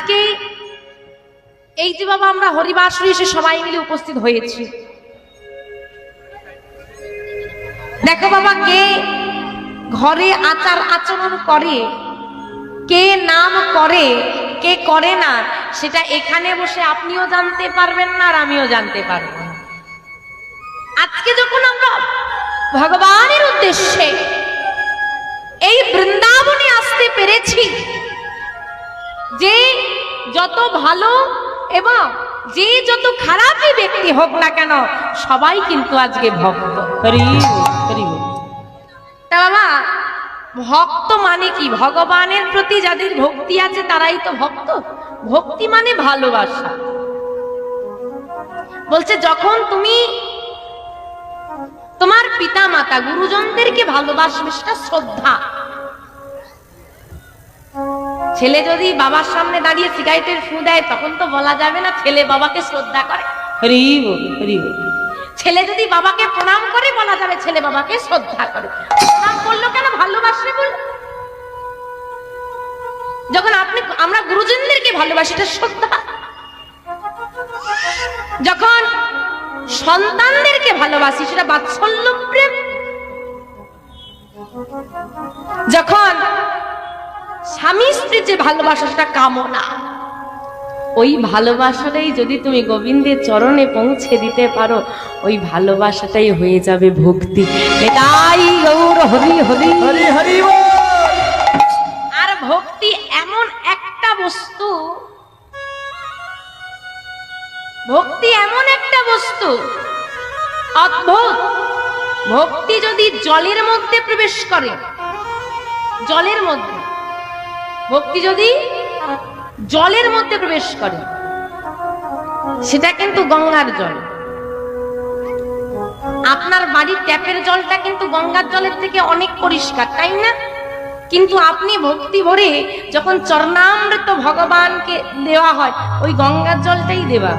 আজকে এই যে বাবা আমরা হরিবাসরে এসে সবাই মিলে উপস্থিত হয়েছি। দেখো বাবা, কে ঘরে আচার আচরণ করে, কে নাম করে, কে করে না, সেটা এখানে বসে আপনিও জানতে পারবেন না আর আমিও জানতে পারব আজকে যখন আমরা ভগবানের উদ্দেশ্যে এই বৃন্দাবনে আসতে পেরেছি যে যত ভালো এবং যে যত খারাপই ব্যক্তি হোক না কেন সবাই কিন্তু আজকে ভক্ত। তা বাবা ভক্ত মানে কি? ভগবানের প্রতি যাদের ভক্তি আছে তারাই তো ভক্ত। ভক্তি মানে ভালোবাসা। বলছে যখন তুমি তোমার পিতা মাতা গুরুজনদেরকে ভালোবাসবে সেটা শ্রদ্ধা। ছেলে যদি বাবার সামনে দাঁড়িয়ে সিগারেটের ফু দেয় তখন তো বলা যাবে না ছেলে বাবাকে শ্রদ্ধা করে। হরি বল হরি বল। ছেলে যদি বাবাকে প্রণাম করে বলা যাবে ছেলে বাবাকে শ্রদ্ধা করে। প্রণাম করল কেন? ভালোবাসবে বল। যখন আপনি আমরা গুরুজনদেরকে ভালোবাসি এটা শ্রদ্ধা যখন সন্তানদেরকে ভালোবাসি সেটা বাৎসল্য প্রেম। যখন স্বামী স্ত্রীর যে ভালোবাসা সেটা কামনা। ওই ভালোবাসাটাই যদি তুমি গোবিন্দের চরণে পৌঁছে দিতে পারো ওই ভালোবাসাটাই হয়ে যাবে ভক্তি। এটাই গৌর হরি হরি। হরি হরি আর ভক্তি এমন একটা বস্তু ভক্তি এমন একটা বস্তু অদ্ভুত। ভক্তি যদি জলের মধ্যে প্রবেশ করে জলের মধ্যে ভক্তি যদি জলের মধ্যে প্রবেশ করে, সেটা কিন্তু গঙ্গার জল। আপনার বাড়ির ট্যাপের জলটা কিন্তু গঙ্গার জলের থেকে অনেক পরিষ্কার, তাই না? কিন্তু আপনি ভক্তি ভরে যখন চরণামৃত ভগবানকে দেওয়া হয়, ওই গঙ্গার জলটাই দেওয়া।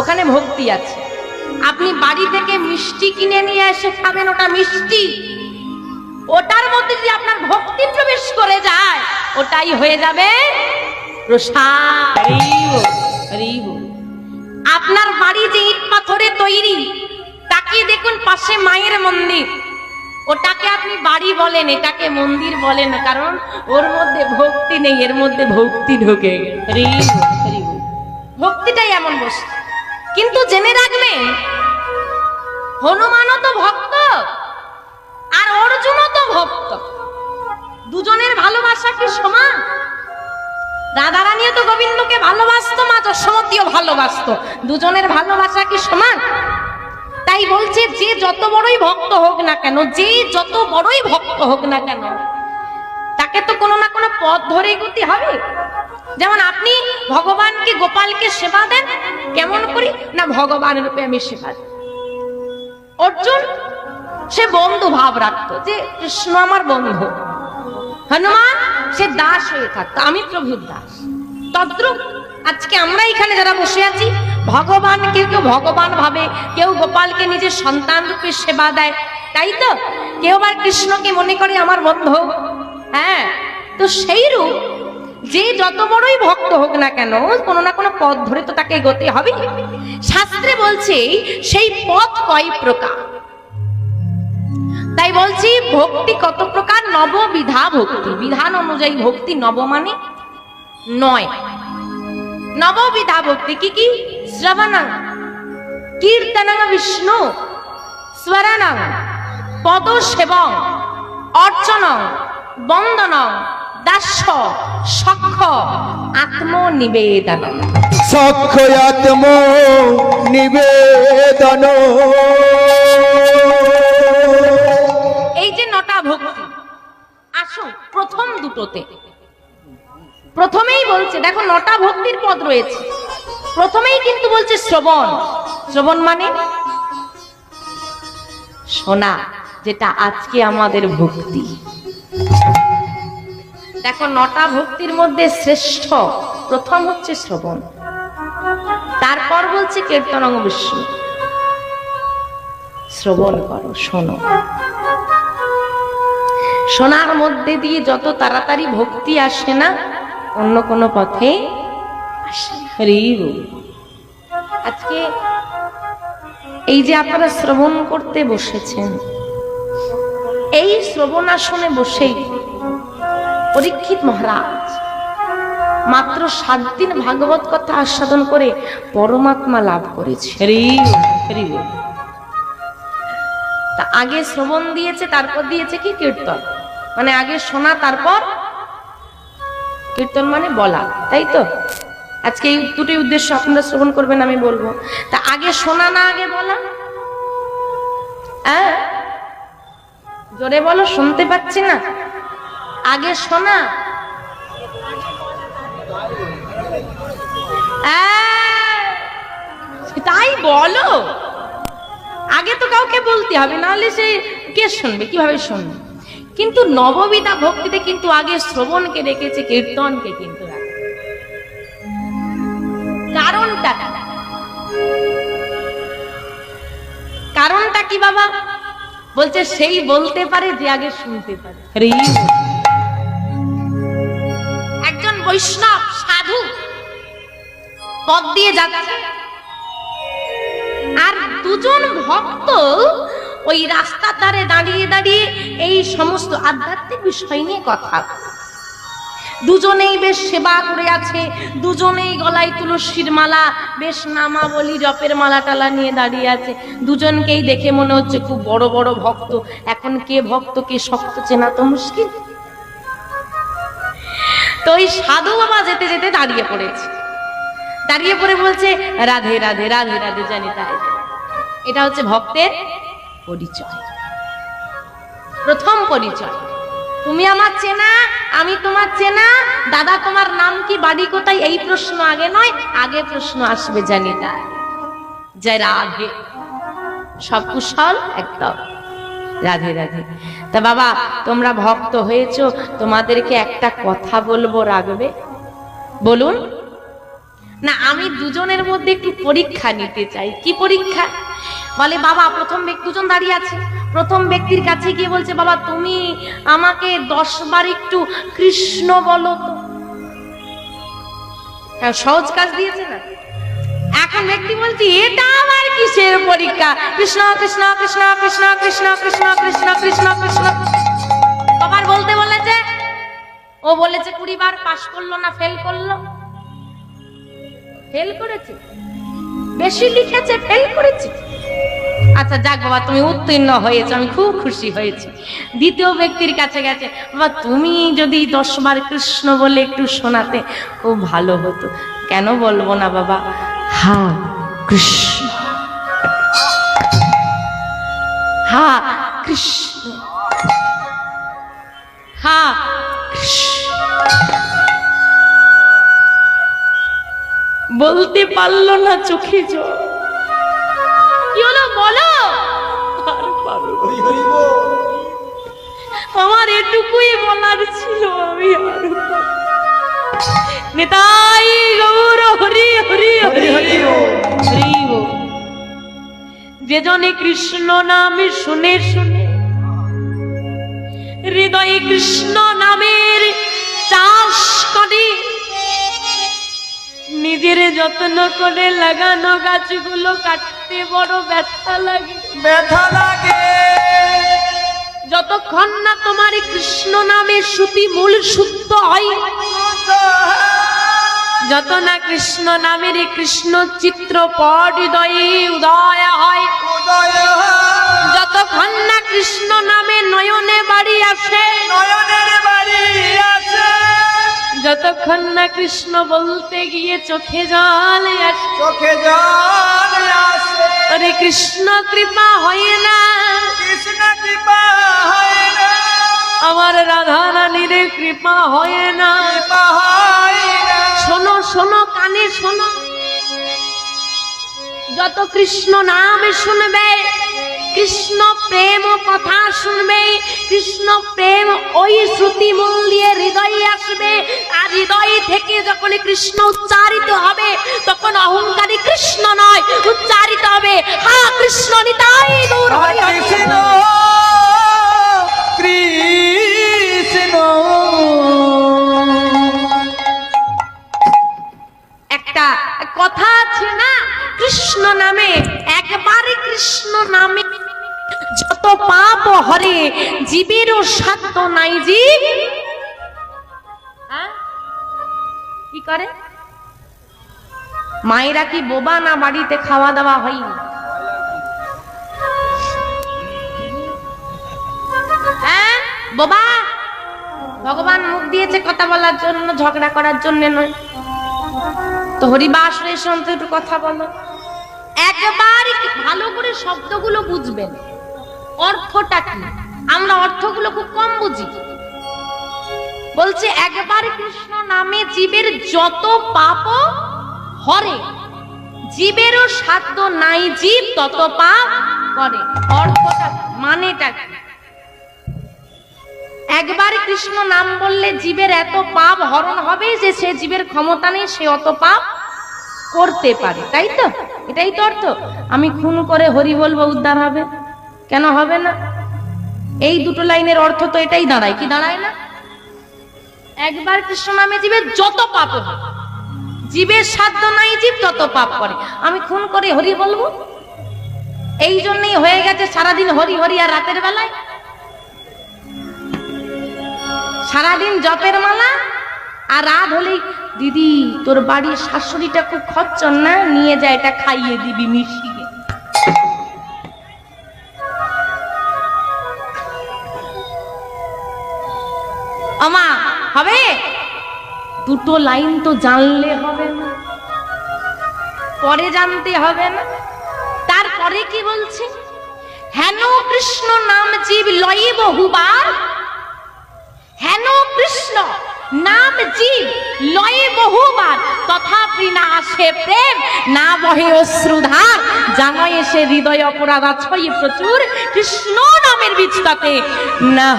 ওখানে ভক্তি আছে। আপনি বাড়ি থেকে মিষ্টি কিনে নিয়ে এসে খাবেন, ওটা মিষ্টি। ওটার মধ্যে যদি আপনার ভক্তি প্রবেশ করে যায় ওটাই হয়ে যাবে আপনার বাড়ি যে ইট পাথরে তৈরি তাকিয়ে দেখুন পাশে মায়ের মন্দির। ওটাকে আপনি বাড়ি বলেন এটাকে মন্দির বলেন কারণ ওর মধ্যে ভক্তি নেই এর মধ্যে ভক্তি ঢুকে। ভক্তিটাই এমন বস্তু। কিন্তু জেনে রাখবেন হনুমানও তো ভক্ত। আর অর্জুনও তো ভক্ত। দুজনের ভালোবাসা কি সমান? রাধারানীও তো গোবিন্দকে ভালোবাসতো, মা যশোমতীও ভালোবাসতো। দুজনের ভালোবাসা কি সমান? তাই বলছে, যে যত বড়ই ভক্ত হোক না কেন, যে যত বড়ই ভক্ত হোক না কেন, তাকে তো কোনো না কোনো পথ ধরে গতি হবে। যেমন আপনি ভগবানকে, গোপালকে সেবা দেন, কেমন করি? না, ভগবান রূপে আমি সেবা দিই। অর্জুন সে বন্ধু ভাব রাখতো যে, কৃষ্ণ আমার বন্ধু। হনুমান, সে দাস হয়ে থাকতো আমি প্রভুর দাস। তদ্রুপ আজকে আমরা এখানে যারা বসে আছি ভগবান কেউ কেউ ভগবান ভাবে, কেউ গোপালকে নিজের সন্তান রূপে সেবা দেয়, তাই তো? কেউ আবার কৃষ্ণকে মনে করে আমার বন্ধু। হ্যাঁ তো সেই রূপ যে যত বড়ই ভক্ত হোক না কেন, কোনো না কোনো পথ ধরে তো তাকে এগোতে হবে। শাস্ত্রে বলছে, সেই পথ কয় প্রকার? তাই বলছি, ভক্তি কত প্রকার? নববিধা ভক্তি। বিধান অনুযায়ী ভক্তি নব মানে নয়। নববিধা ভক্তি কি কি? শ্রবণং, কীর্তনং বিষ্ণু, স্মরণং পদ সেবং অর্চনং, বন্দনং, দাস্য সক্ষ আত্মনিবেদন সক্ষয়াত্ম নিবেদন প্রথম দুটোতে। প্রথমেই বলছে, দেখো নটা ভক্তির পদ রয়েছে। প্রথমেই কিন্তু বলছে শ্রবণ। শ্রবণ মানে শোনা, যেটা আজকে আমাদের ভক্তি। দেখো নটা ভক্তির মধ্যে শ্রেষ্ঠ, প্রথম হচ্ছে শ্রবণ। তারপর বলছে কীর্তনং বিষ্ণু। শ্রবণ করো, শোনো। শোনার মধ্যে দিয়ে যত তাড়াতাড়ি ভক্তি আসে না, অন্য কোনো পথে আজকে এই যে আপনারা শ্রবণ করতে বসেছেন, এই শ্রবণ আসনে বসেই পরীক্ষিত মহারাজ মাত্র সাত দিন ভাগবত কথা আস্বাদন করে পরমাত্মা লাভ করেছে। আগে শ্রবণ দিয়েছে, তারপর দিয়েছে কি কীর্তন? মানে আগে শোনা, তারপর কীর্তন মানে বলা, তাই তো? আজকে এই দুটোই উদ্দেশ্য আপনারা শ্রবণ করবেন, আমি বলব। তা আগে শোনা না আগে বলা? হ্যাঁ জোরে বলো, শুনতে পাচ্ছি না। আগে শোনা। তাই বলো। আগে তো কাউকে বলতে হবে, নাহলে সে কে শুনবে, কীভাবে শুনবে? কিন্তু নববিধা ভক্তিতে কিন্তু আগে শ্রবণকে রেখেছে কীর্তনকে কিন্তু কারণটা কি? কারণটা কি বাবা? বলছে সেই বলতে পারে যে আগে শুনতে পারে। একজন বৈষ্ণব সাধু পথ দিয়ে যাচ্ছে। আর দুজন ভক্ত ওই রাস্তার ধারে দাঁড়িয়ে দাঁড়িয়ে এই সমস্ত আধ্যাত্মিক বিষয় নিয়ে কথা। দুজনেই বেশ সেবা করে আছে, দুজনেই গলায় তুলসীর মালা, বেশ নামা বলি জপের মালা টালা নিয়ে দাঁড়িয়ে আছে। দুজনকেই দেখে মনে হচ্ছে খুব বড় বড় ভক্ত। এখন কে ভক্ত কে শক্ত চেনা তো মুশকিল। তো ওই সাধু বাবা যেতে যেতে দাঁড়িয়ে পড়েছে। দাঁড়িয়ে পড়ে বলছে, রাধে রাধে রাধে রাধে, জানি তাই। এটা হচ্ছে ভক্তের পরিচয়। প্রথম পরিচয়। তুমি আমার চেনা, আমি তোমার চেনা। দাদা, তোমার নাম কি, বাড়ি কোথায়? এই প্রশ্ন আগে নয়, আগে প্রশ্ন আসবে জানি তাই জয় রাধে। সব কুশল একদম। রাধে রাধে। তা বাবা, তোমরা ভক্ত হয়েছ, তোমাদেরকে একটা কথা বলব রাখবে বলুন। না, আমি দুজনের মধ্যে একটু পরীক্ষা নিতে চাই। কি পরীক্ষা? বলে বাবা প্রথম ব্যক্তি দুজন দাঁড়িয়ে আছে। প্রথম ব্যক্তির কাছে গিয়ে বলছে বাবা তুমি আমাকে দশ বার একটু কৃষ্ণ বলো তো। হ্যাঁ, সহজ কাজ দিয়েছে না? এখন ব্যক্তি বলছি এটা আমার কিসের পরীক্ষা? কৃষ্ণ কৃষ্ণ কৃষ্ণ কৃষ্ণ কৃষ্ণ কৃষ্ণ কৃষ্ণ কৃষ্ণ কৃষ্ণ। কবার বলতে বলেছে ও বলেছে কুড়ি বার পাশ করল না ফেল করল? ফেল করেছে? বেশি লিখেছে ফেল করেছে। আচ্ছা যাক বাবা, তুমি উত্তীর্ণ হয়েছে, আমি খুব খুশি হয়েছি। দ্বিতীয় ব্যক্তির কাছে গেছে, বাবা, তুমি যদি দশ বার কৃষ্ণ বলে একটু শোনাতে, খুব ভালো হতো। কেন বলব না বাবা? হা, কৃষ্ণ। হা কৃষ্ণ। হা, কৃষ্ণ। বলতে পারল না চোখে জল। আমার এটুকুই বলার ছিল আমি। নেতাই গৌর হরি হরি হরি। হরি যে জনে কৃষ্ণ নাম শুনে শুনে। হৃদয়ে কৃষ্ণ নামের চাষ করে। নিজের যত্ন করে লাগানো গাছগুলো কাটতে বড় ব্যথা লাগে। ব্যথা লাগে। যতক্ষণ না তোমার কৃষ্ণ নামে শ্রুতি মূল সুপ্ত হয় যত না কৃষ্ণ নামের কৃষ্ণ চিত্র পট হৃদয়ে উদয় হয় যতক্ষণ না কৃষ্ণ নামে নয়নে বাড়ি আসে যতক্ষণ না কৃষ্ণ বলতে গিয়ে চোখে জল চোখে জল আসে। কৃষ্ণ কৃপা হয় না। আমার রাধা রানীর কৃপা হয় না। শোনো শোনো কানে শোনো। যত কৃষ্ণ নাম শুনবে কৃষ্ণ প্রেম কথা শুনবে কৃষ্ণ প্রেম ওই শ্রুতি মূল দিয়ে হৃদয়ে আসবে। আর হৃদয় থেকে যখন কৃষ্ণ উচ্চারিত হবে তখন অহংকারী কৃষ্ণ নয় কথা আছে না কৃষ্ণ নামে একবারে কৃষ্ণ নামে। যত পাপ হরে জীবের সাধ্য নাই জীব হ্যাঁ? কি করে? মায়েরা কি বোবা না বাড়িতে খাওয়া দাওয়া হয়নি? বোবা, ভগবান মুখ দিয়েছে কথা বলার জন্য, ঝগড়া করার জন্য নয়। তো হরিবাস রেশন একটু কথা বলো। একবার ভালো করে শব্দগুলো বুঝবেন। অর্থটা কি? আমরা অর্থগুলো খুব কম বুঝি। বলছে, একবার কৃষ্ণ নামে জীবের যত পাপ হরে জীবেরও সাধ্য নাই, জীব তত পাপ করে। অর্থটা? মানেটা কি? একবার কৃষ্ণ নাম বললে জীবের এত পাপ হরণ হবে যে সে জীবের ক্ষমতা নেই, সে অত পাপ করতে পারে, তাই তো? এটাই তো অর্থ। আমি খুন করে হরি বলব, উদ্ধার হবে। কেন হবে না? এই দুটো লাইনের অর্থ তো এটাই দাঁড়ায়, কি দাঁড়ায় না? একবার কৃষ্ণ নামে জীবের যত পাপ জীবের সাধ্য নাই, জীব তত পাপ করে। আমি খুন করে হরি বলব? এই জন্যই হয়ে গেছে সারাদিন হরি হরি আর রাতের বেলায়। সারাদিন জপের মালা আর রাত হলেই দিদি, তোর বাড়ির শাশুড়িটা খুব খচ্চর না? নিয়ে যায় এটা খাইয়ে দিবি মিশিয়ে আমা হবে? দুটো লাইন তো জানলে হবে না, পরে জানতে হবে না। তারপরে কি বলছে? হেন কৃষ্ণ নাম জীব লয়ে বহুবার কৃষ্ণ নাম জীব লয়ে বহুবার। তথাপি না আসে প্রেম না বহে অশ্রুধার জানয়ে সে হৃদয় অপরাধ ছয় প্রচুর কৃষ্ণ নামের বীজটাতে। না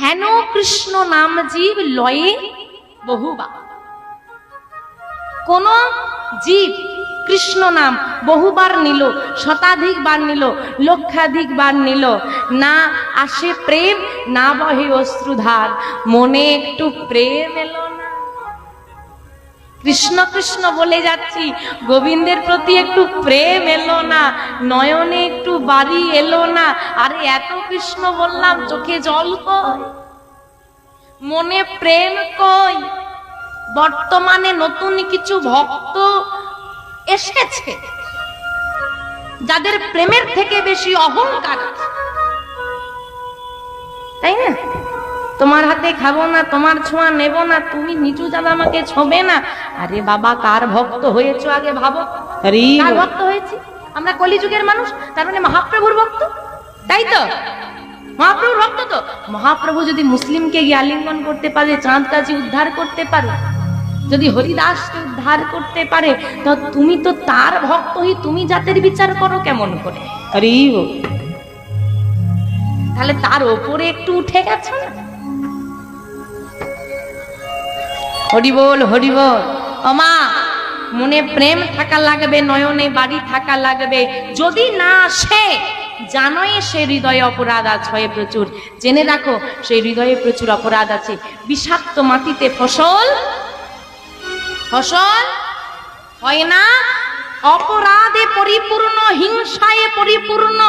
হেন কৃষ্ণ নাম জীব লয়ে বহুবার। কোন জীব কৃষ্ণ নাম বহুবার নিল, শতাধিক বার নিল, লক্ষাধিক বার নিল। না আসে প্রেম, না বহে অশ্রুধার। মনে একটু প্রেম এলো কৃষ্ণ কৃষ্ণ বলে যাচ্ছি, গোবিন্দের প্রতি একটু প্রেম এলো না। নয়নে একটু বাড়ি এলো না। আরে এত কৃষ্ণ বললাম, চোখে জল কই? মনে প্রেম কই? বর্তমানে নতুন কিছু ভক্ত এসেছে। যাদের প্রেমের থেকে বেশি অহংকার তাই না? তোমার হাতে খাব না তোমার ছোঁয়া নেব না তুমি নিচু জাল আমাকে ছোবে না। আরে বাবা কার ভক্ত হয়েছো আগে ভাবো। কার ভক্ত হয়েছি? আমরা কলিযুগের মানুষ তার মানে মহাপ্রভুর ভক্ত? তাই তো? মহাপ্রভুর ভক্ত তো? মহাপ্রভু যদি মুসলিমকে গিয়ে আলিঙ্গন করতে পারে চাঁদ কাজী উদ্ধার করতে পারে। যদি হরিদাসকে উদ্ধার করতে পারে তো তুমি তো তার ভক্ত হই তুমি জাতের বিচার করো কেমন করে? আরে তাহলে তার ওপরে একটু উঠে গেছে না? হরি বল হরি বল। অমা মনে প্রেম থাকা লাগবে নয়নে বাড়ি থাকা লাগবে। যদি না আসে জানোই সে হৃদয়ে অপরাধ আছে প্রচুর। জেনে রাখো সেই হৃদয়ে প্রচুর অপরাধ আছে। বিষাক্ত মাটিতে ফসল ফসল হয় না? অপরাধে পরিপূর্ণ হিংসায় পরিপূর্ণ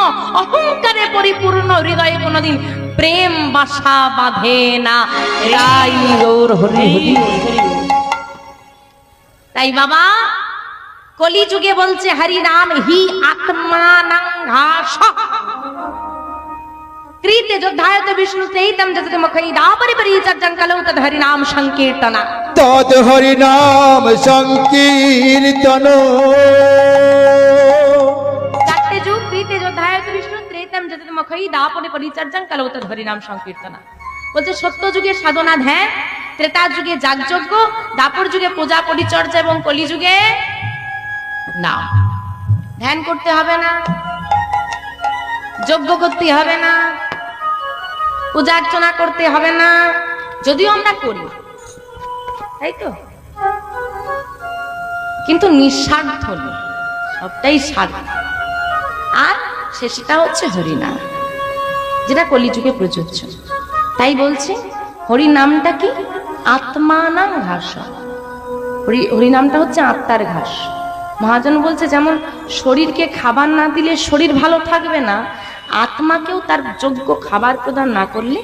অহংকারে পরিপূর্ণ হৃদয়ে কোনোদিন প্রেম বাসা বাঁধে না। রাই গৌর হরি তাই বাবা কলিযুগে বলছে হরি নাম হি আত্মানাং ঘাস। বিষ্ণু তেহিতম যততে মুখই দাপরি পরিচর্যং কলৌ তদ হরি নাম সংকীর্তনা তদ হরি নাম চারটে যুগ ক্রীতে যোদ্ধায়ত বিষ্ণু ত্রেতম যততে মুখই দাপরি পরিচর্যং কলৌ তদ হরি নাম সংকীর্তনা বলছে সত্য যুগের সাধনা ধ্যান ত্রেতা যুগে যাগযজ্ঞ দাপর যুগে পূজা পরিচর্যা এবং কলি যুগে নাম ধ্যান করতে হবে না যজ্ঞ করতে হবে না পূজা অর্চনা করতে হবে না। যদিও আমরা করি। তাই তো? কিন্তু নিঃস্বার্থ সবটাই স্বার্থ। আর শেষটা হচ্ছে হরিনাম, যেটা কলিযুগে প্রযোজ্য। তাই বলছে হরি নামটা কি? আত্মানাং ঘাস। হরি, হরিনামটা হচ্ছে আত্মার ঘাস। মহাজন বলছে, যেমন শরীরকে খাবার না দিলে শরীর ভালো থাকবে না আত্মাকেও তার যোগ্য খাবার প্রদান না করলে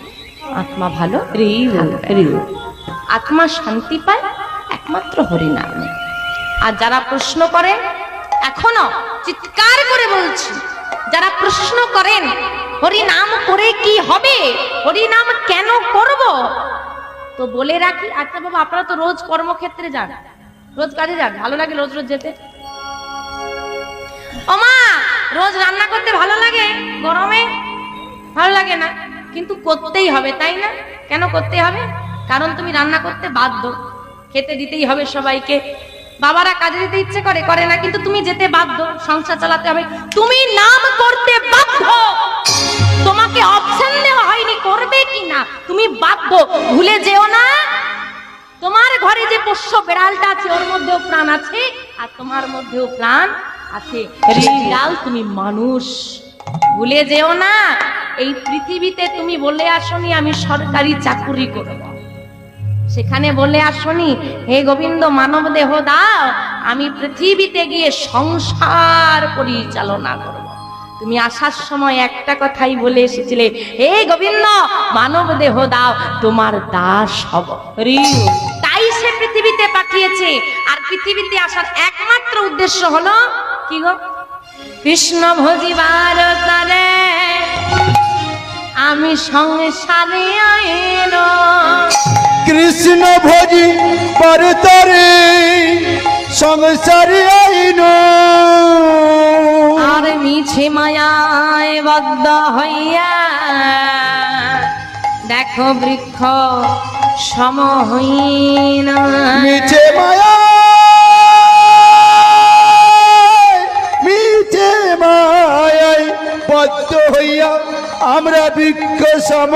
আত্মা ভালো আত্মা শান্তি পায় একমাত্র হরিনামে। আর যারা প্রশ্ন করেন এখনও চিৎকার করে বলছি যারা প্রশ্ন করেন হরিনাম করে কি হবে হরিনাম কেন করব? তো বলে রাখি আচ্ছা বাবা আপনারা তো রোজ কর্মক্ষেত্রে যান। রোজ কাজে যান ভালো লাগে রোজ রোজ যেতে। ওমা রোজ রান্না করতে ভালো লাগে? গরমে? ভালো লাগে না। কিন্তু করতেই হবে, তাই না? কেন করতে হবে? কারণ তুমি রান্না করতে বাধ্য। খেতে দিতেই হবে সবাইকে। বাবারা কাজে দিতে ইচ্ছে করে করে না, কিন্তু তুমি যেতে বাধ্য। সংসার চালাতে হবে। তুমি নাম করতে বাধ্য। তোমাকে অপশন দেওয়া হয়নি, করবে কি না তুমি বাধ্য। ভুলে যেও না। তোমার ঘরে যে পোষ্য বেড়ালটা আছে, ওর মধ্যেও প্রাণ আছে, আর তোমার মধ্যেও প্রাণ আছে। রে বিড়াল তুমি মানুষ। ভুলে যেও না, এই পৃথিবীতে তুমি বলে আসনি, আমি সরকারি চাকুরি করব। সেখানে বলে আসনি, হে গোবিন্দ মানব দেহ দাও, আমি পৃথিবীতে গিয়ে সংসার পরিচালনা করব। তুমি আসার সময় একটা কথাই বলে এসেছিলে, হে গোবিন্দ, মানব দেহ দাও, তোমার দাস হব। তাই সে পৃথিবীতে পাঠিয়েছে। আর পৃথিবীতে আসার একমাত্র উদ্দেশ্য হলো কি গো? কৃষ্ণ ভজিবার তারে আমি সংসারে আইন কৃষ্ণ ভজি পরতরে সংসারে আইন আর মিছে মায়ায় বদ্ধ হইয়া দেখো বৃক্ষ সম হইন। মিছে মায়া মায়ায় বদ্ধ হইয়া আমরা বৃক্ষ সম